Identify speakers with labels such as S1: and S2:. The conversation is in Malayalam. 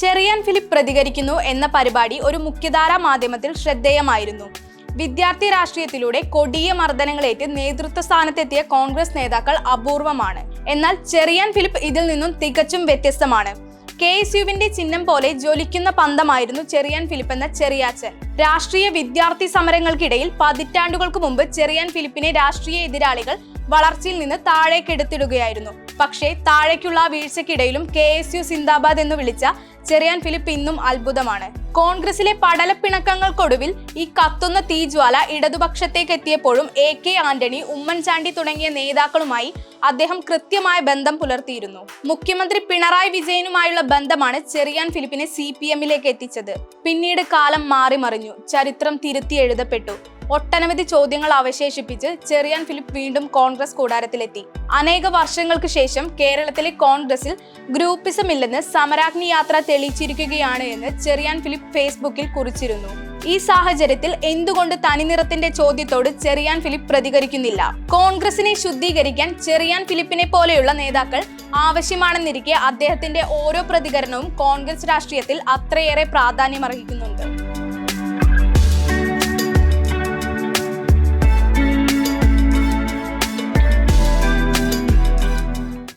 S1: ചെറിയാൻ ഫിലിപ്പ് പ്രതികരിക്കുന്നു എന്ന പരിപാടി ഒരു മുഖ്യധാരാ മാധ്യമത്തിൽ ശ്രദ്ധേയമായിരുന്നു. വിദ്യാർത്ഥി രാഷ്ട്രീയത്തിലൂടെ കൊടിയ മർദ്ദനങ്ങളേറ്റ് നേതൃത്വ സ്ഥാനത്തെത്തിയ കോൺഗ്രസ് നേതാക്കൾ അപൂർവമാണ്. എന്നാൽ ചെറിയാൻ ഫിലിപ്പ് ഇതിൽ നിന്നും തികച്ചും വ്യത്യസ്തമാണ്. കെ എസ് യുവിന്റെ ചിഹ്നം പോലെ ജ്വലിക്കുന്ന പന്തമായിരുന്നു ചെറിയാൻ ഫിലിപ്പ് എന്ന ചെറിയാച്ചൻ. രാഷ്ട്രീയ വിദ്യാർത്ഥി സമരങ്ങൾക്കിടയിൽ പതിറ്റാണ്ടുകൾക്ക് മുമ്പ് ചെറിയാൻ ഫിലിപ്പിനെ രാഷ്ട്രീയ എതിരാളികൾ വളർച്ചയിൽ നിന്ന് താഴേക്കെടുത്തിടുകയായിരുന്നു. പക്ഷേ താഴേക്കുള്ള വീഴ്ചക്കിടയിലും കെ എസ് യു സിന്ദാബാദ് എന്ന് വിളിച്ച ചെറിയാൻ ഫിലിപ്പ് ഇന്നും അത്ഭുതമാണ്. കോൺഗ്രസിലെ പടലപ്പിണക്കങ്ങൾക്കൊടുവിൽ ഈ കത്തുന്ന തീജ്വാല ഇടതുപക്ഷത്തേക്ക് എത്തിയപ്പോഴും എ കെ ആന്റണി ഉമ്മൻചാണ്ടി തുടങ്ങിയ നേതാക്കളുമായി അദ്ദേഹം കൃത്യമായ ബന്ധം പുലർത്തിയിരുന്നു. മുഖ്യമന്ത്രി പിണറായി വിജയനുമായുള്ള ബന്ധമാണ് ചെറിയാൻ ഫിലിപ്പിനെ സി പി എമ്മിലേക്ക് എത്തിച്ചത്. പിന്നീട് കാലം മാറി മറിഞ്ഞു ചരിത്രം തിരുത്തി എഴുതപ്പെട്ടു. ഒട്ടനവധി ചോദ്യങ്ങൾ അവശേഷിപ്പിച്ച് ചെറിയാൻ ഫിലിപ്പ് വീണ്ടും കോൺഗ്രസ് കൂടാരത്തിലെത്തി. അനേക വർഷങ്ങൾക്ക് ശേഷം കേരളത്തിലെ കോൺഗ്രസിൽ ഗ്രൂപ്പിസം ഇല്ലെന്ന് സമരാഗ്നി യാത്ര തെളിയിച്ചിരിക്കുകയാണ് എന്ന് ചെറിയാൻ ഫിലിപ്പ് ഫേസ്ബുക്കിൽ കുറിച്ചിരുന്നു. ഈ സാഹചര്യത്തിൽ എന്തുകൊണ്ട് തനിനിറത്തിന്റെ ചോദ്യത്തോട് ചെറിയാൻ ഫിലിപ്പ് പ്രതികരിക്കുന്നില്ല? കോൺഗ്രസിനെ ശുദ്ധീകരിക്കാൻ ചെറിയാൻ ഫിലിപ്പിനെ പോലെയുള്ള നേതാക്കൾ ആവശ്യമാണെന്നിരിക്കെ അദ്ദേഹത്തിന്റെ ഓരോ പ്രതികരണവും കോൺഗ്രസ് രാഷ്ട്രീയത്തിൽ അത്രയേറെ പ്രാധാന്യമർഹിക്കുന്നുണ്ട്.